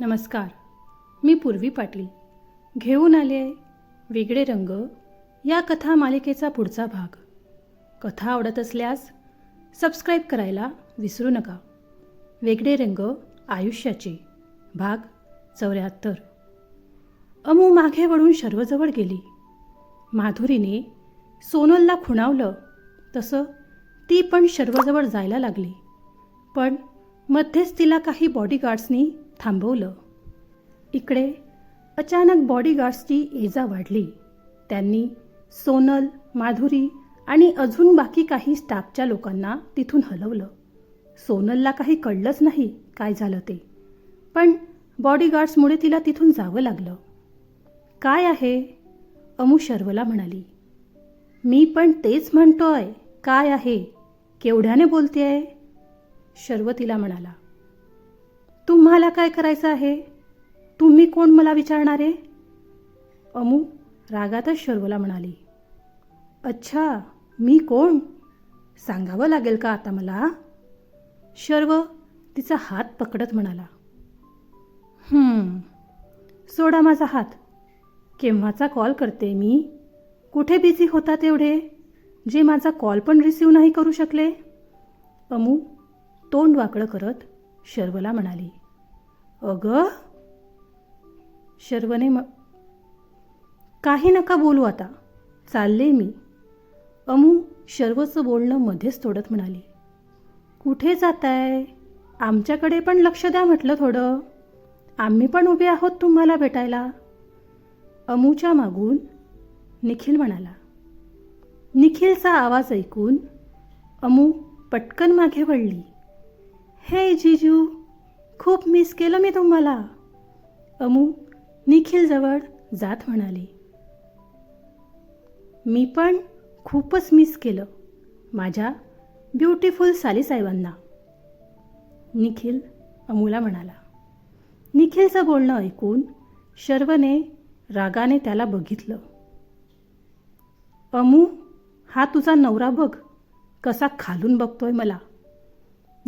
नमस्कार. मी पूर्वी पाटील. घेऊन आले आहे वेगळे रंग या कथा मालिकेचा पुढचा भाग. कथा आवडत असल्यास सबस्क्राईब करायला विसरू नका. वेगळे रंग आयुष्याचे. भाग चौऱ्याहत्तर. अमू मागे वळून शर्वजवळ गेली. माधुरीने सोनलला खुणावलं. तसं ती पण शर्वजवळ जायला लागली. पण मध्येच तिला काही बॉडीगार्ड्सनी थांबवलं. इकडे अचानक बॉडीगार्ड्सची एजा वाढली. त्यांनी सोनल माधुरी आणि अजून बाकी काही स्टाफच्या लोकांना तिथून हलवलं. सोनलला काही कळलंच नाही काय झालं ते. पण बॉडीगार्ड्समुळे तिला तिथून जावं लागलं. काय आहे? अमू शर्वला म्हणाली. मी पण तेच म्हणतोय. काय आहे? केवढ्याने बोलते आहे शर्व तिला म्हणाला. तुम्हाला काय करायचं आहे? तुम्ही कोण मला विचारणारे अमू रागातच शर्वला म्हणाली. अच्छा मी कोण? सांगावं लागेल का आता मला? शर्व तिचा हात पकडत म्हणाला. सोडा माझा हात. केव्हाचा कॉल करते मी? कुठे बिझी होता तेवढे? जे माझा कॉल पण रिसीव नाही करू शकले? अमू तोंड वाकडं करत शर्वला म्हणाली. अगं? शर्वने म काही नका बोलू आता. चालले मी. अमू शर्वचं बोलणं मध्येच तोडत म्हणाली. कुठे जाताय? आमच्याकडे पण लक्ष द्या म्हटलं थोडं. आम्ही पण उभे आहोत तुम्हाला भेटायला. अमूच्या मागून निखिल म्हणाला. निखिलचा आवाज ऐकून अमू पटकन मागे वळली. हे जिजू खूप मिस केलं मी तुम्हाला. अमू निखिलजवळ जात म्हणाली. मी पण खूपच मिस केलं माझ्या ब्युटिफुल सालीसाहेबांना निखिल अमूला म्हणाला. निखिलचं बोलणं ऐकून शर्वने रागाने त्याला बघितलं. अमू हा तुझा नवरा बघ कसा खालून बघतोय मला.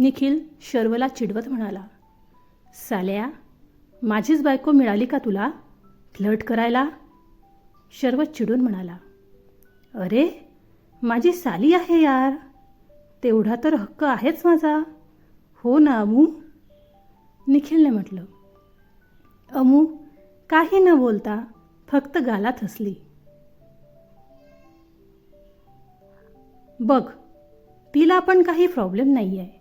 निखिल शर्वला चिडवत म्हणाला साल्या माझीच बायको मिळाली का तुला? फ्लट करायला? शर्व चिडून म्हणाला अरे माझी साली आहे यार. तेवढा तर हक्क आहेच माझा. हो ना अमू? निखिलने म्हटलं अमू काही न बोलता फक्त गालात हसली. बघ तिला पण काही प्रॉब्लेम नाही आहे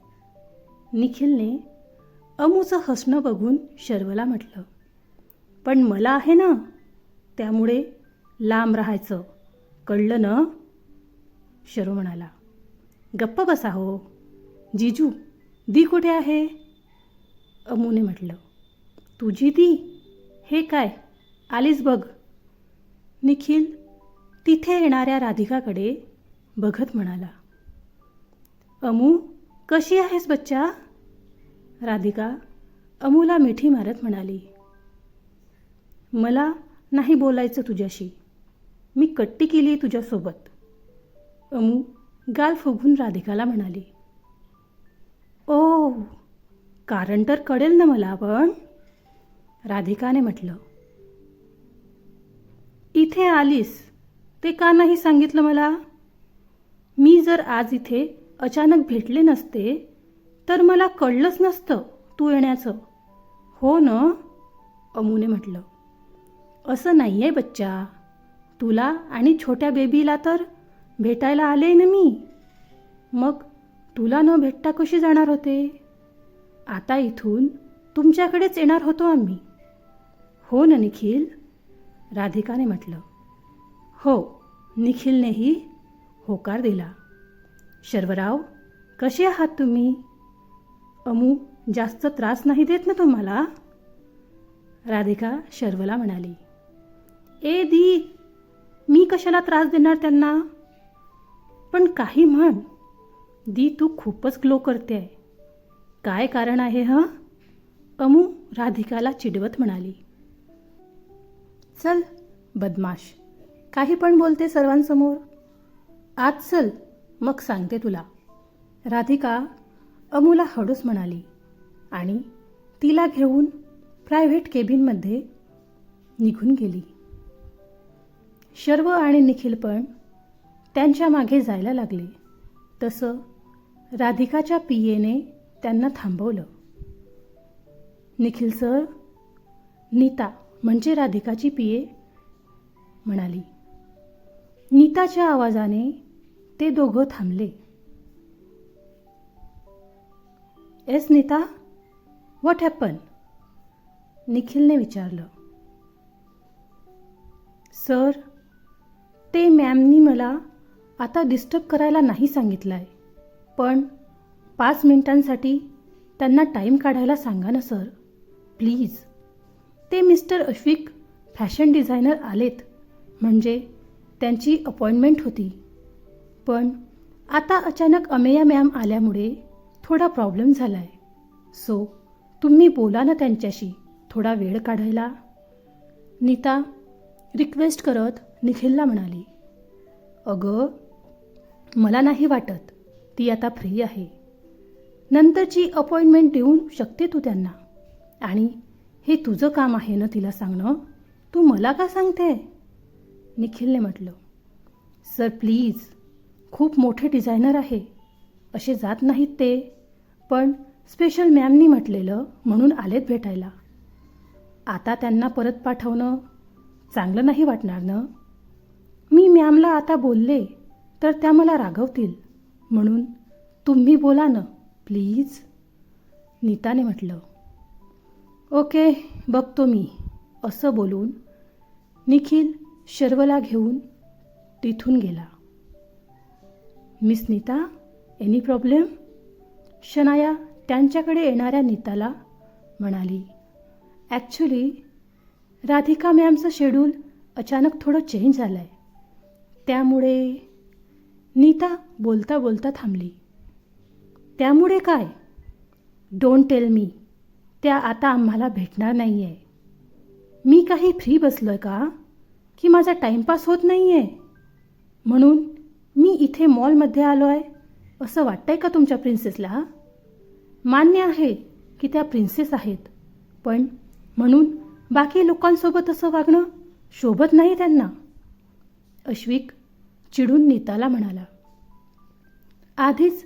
निखिलने अमूचं हसणं बघून शर्वला म्हटलं पण मला आहे ना त्यामुळे लांब राहायचं. कळलं ना? शर्व म्हणाला गप्प बसा हो. जिजू दी कुठे आहे? अमूने म्हटलं तुझी दी? हे काय? आलीस बघ. निखिल तिथे येणाऱ्या राधिकाकडे बघत म्हणाला अमू कशी आहेस बच्चा? राधिका अमूला मिठी मारत म्हणाली. मला नाही बोलायचं तुझ्याशी. मी कट्टी केली तुझ्यासोबत. अमू गाल फुगून राधिकाला म्हणाली. ओ कारण तर कळेल ना मला पण. राधिकाने म्हटलं. इथे आलीस ते का नाही सांगितलं मला? मी जर आज इथे अचानक भेटले नसते तर मला कळलंच नसतं तू येण्याचं. हो न? अमूने म्हटलं. असं नाही आहे बच्चा. तुला आणि छोट्या बेबीला तर भेटायला आले ना मी. मग तुला न भेटता कशी जाणार होते? आता इथून तुमच्याकडेच येणार होतो आम्ही. हो ना निखिल? राधिकाने म्हटलं. हो निखिलनेही होकार दिला. शर्वराव कसे आहात तुम्ही? अमू जास्त त्रास नाही देत ना तुम्हाला? राधिका शर्वला म्हणाली ए दी मी कशाला त्रास देणार त्यांना? पण काही म्हण दी तू खूपच ग्लो करते आहे काय कारण आहे हं? अमू राधिकाला चिडवत म्हणाली चल बदमाश काही पण बोलते सर्वांसमोर. आज चल मग सांगते तुला. राधिका अमूला हळूच म्हणाली आणि तिला घेऊन प्रायव्हेट केबिनमध्ये निघून गेली. शर्व आणि निखिल पण त्यांच्या मागे जायला लागले. तसं राधिकाच्या पियेने त्यांना थांबवलं. निखिल सर नीता म्हणजे राधिकाची पिये म्हणाली. नीताच्या आवाजाने ते दोघं थांबले. एस नीता व्हॉट हॅपन निखिलने विचारलं. सर ते मॅमनी मला आता डिस्टर्ब करायला नाही सांगितलं आहे पण पाच मिनिटांसाठी त्यांना टाईम काढायला सांगा ना सर. प्लीज. ते मिस्टर अश्विक फॅशन डिझायनर आलेत म्हणजे त्यांची अपॉइंटमेंट होती. पण आता अचानक अमेया मॅम आल्यामुळे थोडा प्रॉब्लेम झाला आहे सो तुम्ही बोला ना त्यांच्याशी थोडा वेळ काढायला. नीता रिक्वेस्ट करत निखिलला म्हणाली अगं मला नाही वाटत ती आता फ्री आहे. नंतरची अपॉइंटमेंट देऊन शकते तू त्यांना. आणि हे तुझं काम आहे ना तिला सांगणं? तू मला का सांगते निखिलने म्हटलं सर प्लीज खूप मोठे डिझायनर आहे. असे जात नाहीत ते. पण स्पेशल मॅमनी म्हटलेलं म्हणून आलेत भेटायला. आता त्यांना परत पाठवणं चांगलं नाही वाटणार ना? मी मॅमला आता बोलले तर त्या मला रागवतील. म्हणून तुम्ही बोला ना प्लीज नीताने म्हटलं ओके बघतो मी असं बोलून निखिल शर्वला घेऊन तिथून गेला. Miss Nita any problem? Shanaya त्यांच्याकडे येणाऱ्या नीताला म्हणाली ॲक्च्युली राधिका मॅमचं शेड्यूल अचानक थोडं चेंज झालं आहे त्यामुळे नीता बोलता बोलता थांबली. त्यामुळे काय? डोंट टेल मी त्या आता आम्हाला भेटणार नाही आहे मी काही फ्री बसलो आहे का? की माझा टाईमपास होत नाही आहे म्हणून मी इथे मॉलमध्ये आलो आहे. असं वाटतंय का तुमच्या प्रिन्सेसला मान्य आहे की त्या प्रिन्सेस आहेत. पण म्हणून बाकी लोकांसोबत असं वागणं शोभत नाही त्यांना. अश्विक चिडून नीताला म्हणाला. आधीच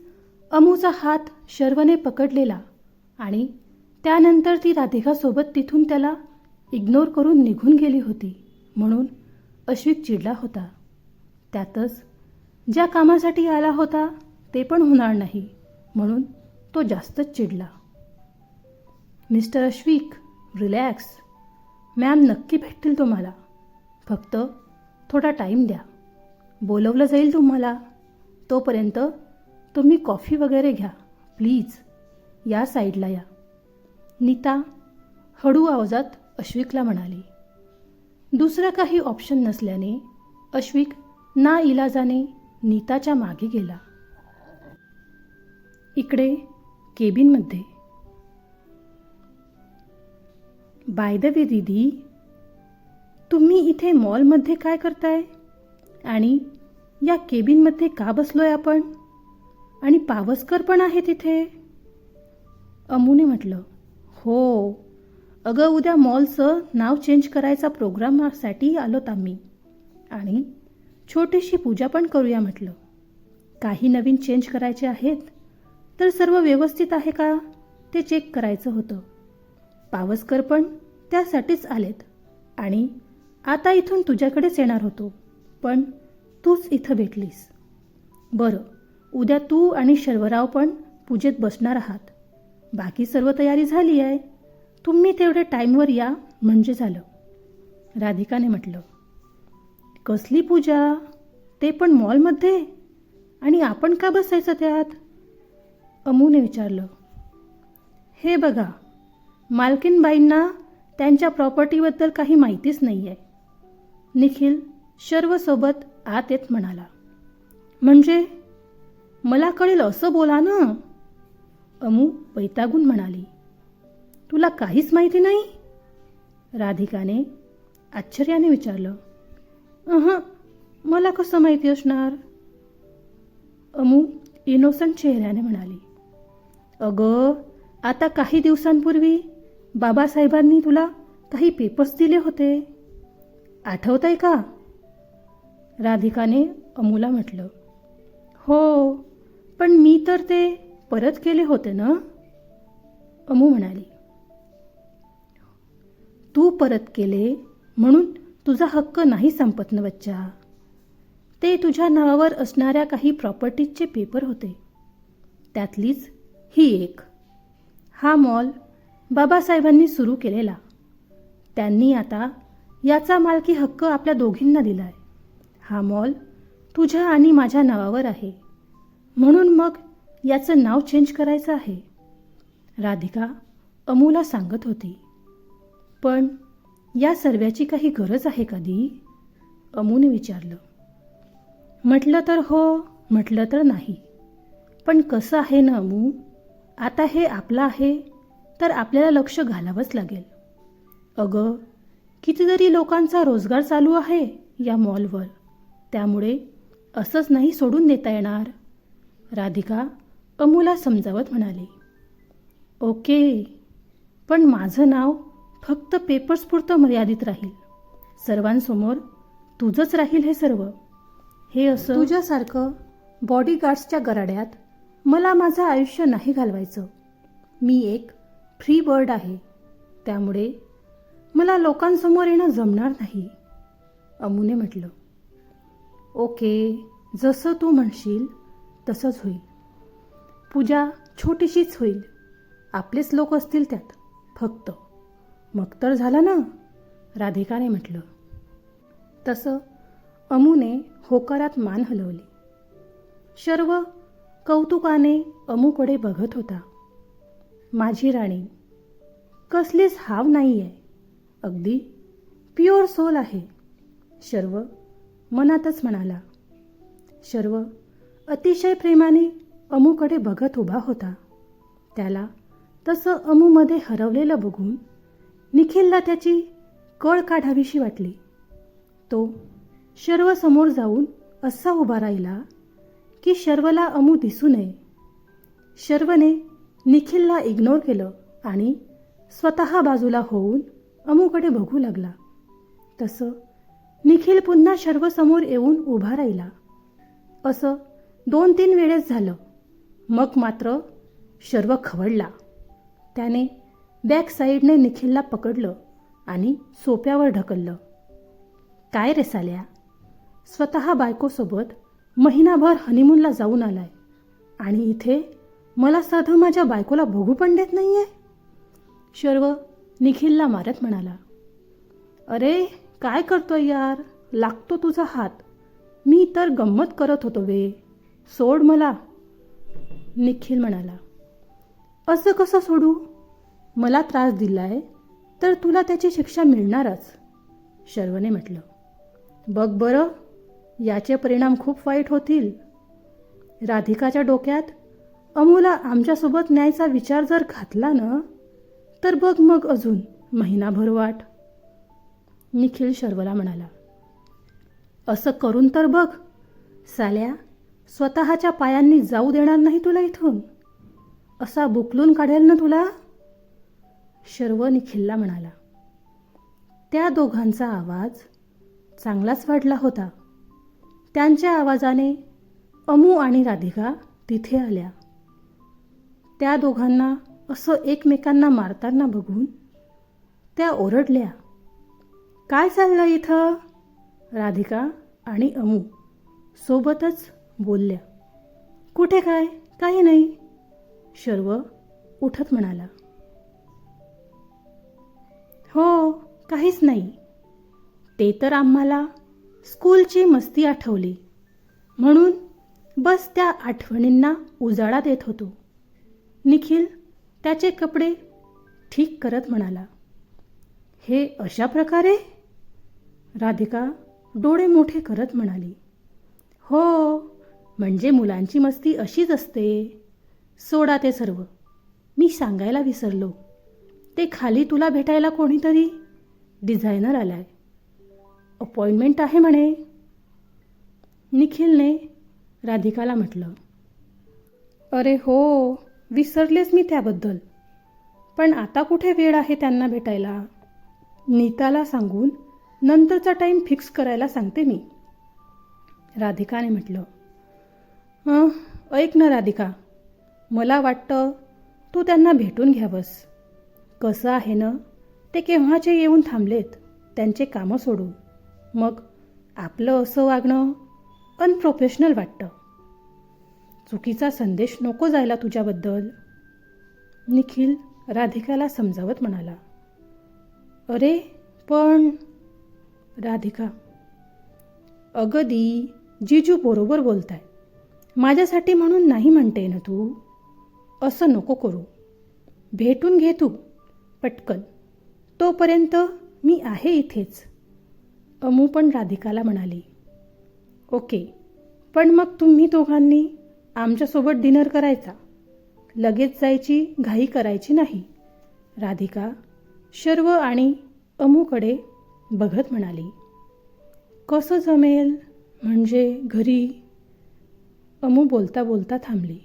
अमूचा हात शर्वने पकडलेला आणि त्यानंतर ती राधिकासोबत तिथून त्याला इग्नोर करून निघून गेली होती. म्हणून अश्विक चिडला होता. त्यातच ज्या कामासाठी आला होता ते पण होणार नाही. म्हणून तो जास्तच चिडला. Mister Ashwik relax. मॅम नक्की भेटतील तुम्हाला. फक्त थोडा टाईम द्या. बोलवलं जाईल तुम्हाला. तोपर्यंत तुम्ही कॉफी वगैरे घ्या प्लीज. या साईडला या. नीता हळू आवाजात अश्विकला म्हणाली. दुसरं काही ऑप्शन नसल्याने अश्विक ना इलाजाने नीताच्या मागे गेला. इकडे केबिनमध्ये. बाय द वे दीदी. तुम्ही इथे मॉलमध्ये काय करताय? आणि या केबिनमध्ये का बसलोय आपण? आणि पावसकर पण आहे तिथे अमूने म्हटलं हो. अगं उद्या मॉलचं नाव चेंज करायचा प्रोग्रामासाठी आलोत आम्ही. आणि छोटीशी पूजा पण करूया म्हटलं. काही नवीन चेंज करायचे आहेत? तर सर्व व्यवस्थित आहे का? ते चेक करायचं होतं. पावसकर पण त्यासाठीच आलेत. आणि आता इथून तुझ्याकडेच येणार होतो. पण तूच इथं भेटलीस. बरं उद्या तू आणि शर्वराव पण पूजेत बसणार आहात. बाकी सर्व तयारी झाली आहे. तुम्ही तेवढे टाईमवर या म्हणजे झालं. राधिकाने म्हटलं कसली पूजा? ते पण मॉलमध्ये? आणि आपण का बसायचं त्यात? अमूने विचारलं. हे बघा मालकीनबाईंना त्यांच्या प्रॉपर्टीबद्दल काही माहितीच नाही आहे निखिल शर्वसोबत आत येत म्हणाला. म्हणजे? मला कळेल असं बोला ना. अमू वैतागून म्हणाली. तुला काहीच माहिती नाही? राधिकाने आश्चर्याने विचारलं. अहं मला कसं माहिती असणार? अमू इनोसंट चेहऱ्याने म्हणाली. अगं आता काही दिवसांपूर्वी बाबासाहेबांनी तुला काही पेपर्स दिले होते. आठवत आहे का? राधिकाने अमूला म्हटलं. हो पण मी तर ते परत केले होते ना? अमू म्हणाली. तू परत केले म्हणून तुझा हक्क नाही संपत ना बच्चा. ते तुझ्या नावावर असणाऱ्या काही प्रॉपर्टीजचे पेपर होते. त्यातलीच ही एक. हा मॉल बाबासाहेबांनी सुरू केलेला. त्यांनी आता याचा मालकी हक्क आपल्या दोघींना दिला आहे हा मॉल तुझ्या आणि माझ्या नावावर आहे. म्हणून मग याचं नाव चेंज करायचं आहे. राधिका अमूला सांगत होती. पण या सर्व्याची काही गरज आहे कधी अमूने विचारलं. म्हटलं तर हो म्हटलं तर नाही. पण कसं आहे ना अमू? आता हे आपलं आहे तर आपल्याला लक्ष घालावंच लागेल. अगं कितीतरी लोकांचा रोजगार चालू आहे या मॉलवर. त्यामुळे असंच नाही सोडून देता येणार. राधिका अमूला समजावत म्हणाली. ओके पण माझं नाव फक्त पेपर्सपुरतं मर्यादित राहील. सर्वांसमोर तुझंच राहील हे सर्व. हे असं तुझ्यासारखं बॉडीगार्ड्सच्या गराड्यात मला माझं आयुष्य नाही घालवायचं. मी एक फ्री बर्ड आहे. त्यामुळे मला लोकांसमोर येणं जमणार नाही. अमूने म्हटलं ओके जसं तू म्हणशील तसंच होईल. पूजा छोटीशीच होईल. आपलेच लोक असतील त्यात फक्त. मग तर झालं ना? राधिकाने म्हटलं. तसं अमूने होकारात मान हलवली. शर्व कौतुकाने अमूकडे बघत होता. माझी राणी कसलीच हाव नाही आहे अगदी प्युअर सोल आहे. शर्व मनातच म्हणाला. शर्व अतिशय प्रेमाने अमूकडे बघत उभा होता. त्याला तसं अमूमध्ये हरवलेलं बघून निखिलला त्याची कळ काढावीशी वाटली. तो शर्व समोर जाऊन असा उभा राहिला की शर्वला अमू दिसू नये. शर्वने निखिलला इग्नोर केलं आणि स्वतः बाजूला होऊन अमूकडे बघू लागला. तसं निखिल पुन्हा शर्वसमोर येऊन उभा राहिला. असं दोन तीन वेळेस झालं. मग मात्र शर्व खवळला. त्याने बॅक साईडने निखिलला पकडलं आणि सोप्यावर ढकललं. काय रे साल्या? स्वतः बायकोसोबत महिनाभर हनीमूनला जाऊन आलाय आणि इथे मला साधं माझ्या बायकोला भोगू पण देत नाही आहे शर्व निखिलला मारत म्हणाला. अरे काय करतोय यार? लागतो तुझा हात. मी तर गंमत करत होतो वे. सोड मला. निखिल म्हणाला. असं कसं सोडू? मला त्रास दिला आहे तर तुला त्याची शिक्षा मिळणारच शर्वने म्हटलं. बघ बरं याचे परिणाम खूप वाईट होतील. राधिकाच्या डोक्यात अमूला आमच्यासोबत न्यायचा विचार जर घातला ना तर बघ मग अजून महिनाभर वाट. निखिल शर्वला म्हणाला. असं करून तर बघ साल्या स्वतःच्या पायांनी जाऊ देणार नाही तुला इथून. असा बुकलून काढेल ना तुला? शर्व निखिलला म्हणाला. त्या दोघांचा आवाज चांगलाच वाढला होता. त्यांच्या आवाजाने अमू आणि राधिका तिथे आल्या. त्या दोघांना असं एकमेकांना मारताना बघून त्या ओरडल्या काय चाललं इथं? राधिका आणि अमू सोबतच बोलल्या कुठे काय? काही नाही. शर्व उठत म्हणाला काहीच नाही. ते तर आम्हाला स्कूलची मस्ती आठवली. म्हणून बस त्या आठवणींना उजाळा देत होतो. निखिल त्याचे कपडे ठीक करत म्हणाला हे अशा प्रकारे? राधिका डोळे मोठे करत म्हणाली हो म्हणजे मुलांची मस्ती अशीच असते. सोडा ते सर्व. मी सांगायला विसरलो. ते खाली तुला भेटायला कोणीतरी डिझायनर आला आहे अपॉइंटमेंट आहे म्हणे. निखिलने राधिकाला म्हटलं अरे हो विसरलेच मी त्याबद्दल. पण आता कुठे वेळ आहे त्यांना भेटायला? नीताला सांगून नंतरचा टाईम फिक्स करायला सांगते मी. राधिकाने म्हटलं ऐक ना राधिका. मला वाटतं तू त्यांना भेटून घ्यावंस. कसं आहे ना ते केव्हाचे येऊन थांबलेत? त्यांचे कामं सोडून. मग आपलं असं वागणं अनप्रोफेशनल वाटतं. चुकीचा संदेश नको जायला तुझ्याबद्दल. निखिल राधिकाला समजावत म्हणाला. अरे पण राधिका अगदी जीजू बरोबर बोलताय. माझ्यासाठी म्हणून नाही म्हणते ना तू? असं नको करू. भेटून घे तू पटकन. तोपर्यंत मी आहे इथेच. अमू पण राधिकाला म्हणाली ओके पण मग तुम्ही दोघांनी आमच्यासोबत डिनर करायचा. लगेच जायची घाई करायची नाही. राधिका शर्व आणि अमूकडे बघत म्हणाली कसं जमेल? म्हणजे घरी? अमू बोलता बोलता थांबली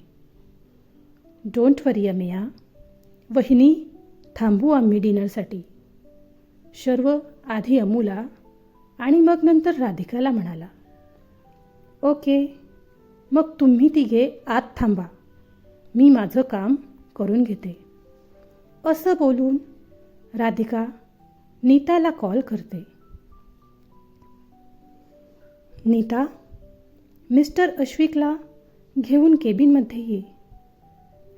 डोंट वरी अमेया. वहिनी थांबू आम्ही डिनरसाठी. शर्व आधी अमूला आणि मग नंतर राधिकाला म्हणाला ओके मग तुम्ही तिघे आत थांबा. मी माझं काम करून घेते. असं बोलून राधिका नीताला कॉल करते. नीता मिस्टर अश्विकला घेऊन केबिनमध्ये ये.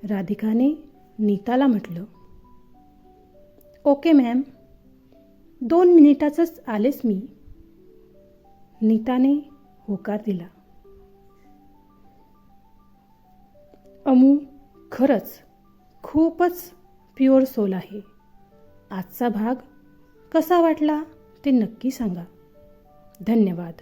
राधिकाने नीताला म्हटलं. Okay ma'am. दोन मिनिटाचंच आलेच मी. नीताने होकार दिला. अमू खरंच खूपच प्युअर सोल आहे. आजचा भाग कसा वाटला ते नक्की सांगा. धन्यवाद.